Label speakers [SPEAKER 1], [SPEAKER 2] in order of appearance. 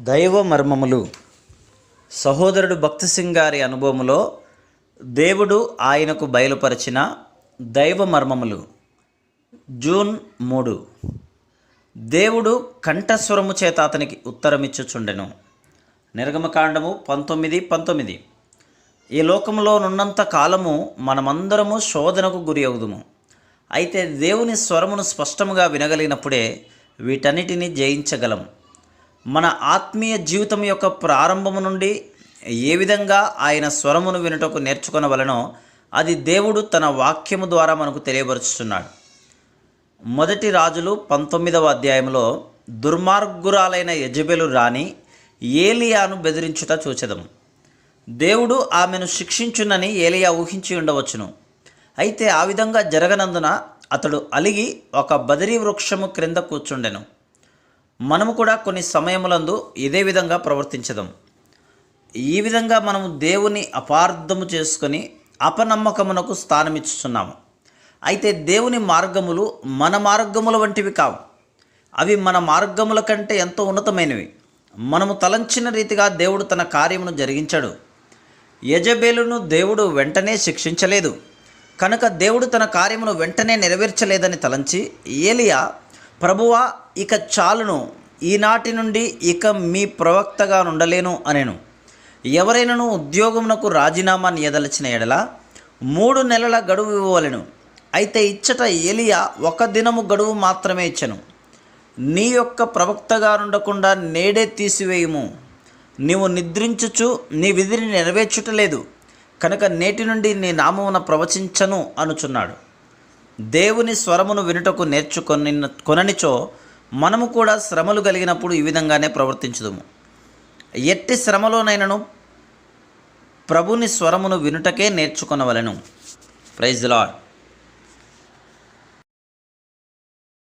[SPEAKER 1] దైవ మర్మములు. సహోదరుడు భక్తి సింగ్ గారి అనుభవములో దేవుడు ఆయనకు బయలుపరిచిన దైవ మర్మములు. జూన్ మూడు. దేవుడు కంఠస్వరము చేత అతనికి ఉత్తరమిచ్చుచుండెను. నిర్గమకాండము పంతొమ్మిది పంతొమ్మిది. ఈ లోకంలో నున్నంత కాలము మనమందరము శోధనకు గురి అవుదుము. అయితే దేవుని స్వరమును స్పష్టముగా వినగలిగినప్పుడే వీటన్నిటిని జయించగలం. మన ఆత్మీయ జీవితం యొక్క ప్రారంభము నుండి ఏ విధంగా ఆయన స్వరమును వినుటకు నేర్చుకొనవలనో అది దేవుడు తన వాక్యము ద్వారా మనకు తెలియపరుచుతున్నాడు మొదటి రాజులు పంతొమ్మిదవ అధ్యాయంలో దుర్మార్గురాలైన యజబెలు రాణి ఏలియాను బెదిరించుట చూచెదము దేవుడు ఆమెను శిక్షించునని ఏలియా ఊహించి ఉండవచ్చును. అయితే ఆ విధంగా జరగనందున అతడు అలిగి ఒక బదిరీ వృక్షము క్రింద కూర్చుండెను. మనము కూడా కొన్ని సమయములందు ఇదే విధంగా ప్రవర్తించదాం. ఈ విధంగా మనము దేవుని అపార్థము చేసుకొని అపనమ్మకమునకు స్థానమిచ్చుచున్నాము. అయితే దేవుని మార్గములు మన మార్గముల వంటివి కావు. అవి మన మార్గముల కంటే ఎంతో ఉన్నతమైనవి. మనము తలంచిన రీతిగా దేవుడు తన కార్యమును జరిగించాడు. యజబేలును దేవుడు వెంటనే శిక్షించలేదు. కనుక దేవుడు తన కార్యమును వెంటనే నెరవేర్చలేదని తలంచి ఏలియా ప్రభువా ఇక చాలును. ఈనాటి నుండి ఇక మీ ప్రవక్తగా ఉండలేను అనేను. ఎవరైనాను ఉద్యోగమునకు రాజీనామా నియదలచిన ఎడల మూడు నెలల గడువు ఇవ్వవలెను. అయితే ఇచ్చట ఏలియా ఒక దినము గడువు మాత్రమే ఇచ్చను. నీ యొక్క ప్రవక్తగా ఉండకుండా నేడే తీసివేయుము. నీవు నిద్రించుచు నీ విధిని నెరవేర్చుటలేదు కనుక నేటి నుండి నీ నామమున ప్రవచించను అనుచున్నాడు. దేవుని స్వరమును వినుటకు నేర్చుకొని కొననిచో మనము కూడా శ్రమలు కలిగినప్పుడు ఈ విధంగానే ప్రవర్తించుదుము. ఎట్టి శ్రమలోనైనను ప్రభుని స్వరమును వినుటకే నేర్చుకొనవలెను. Praise lord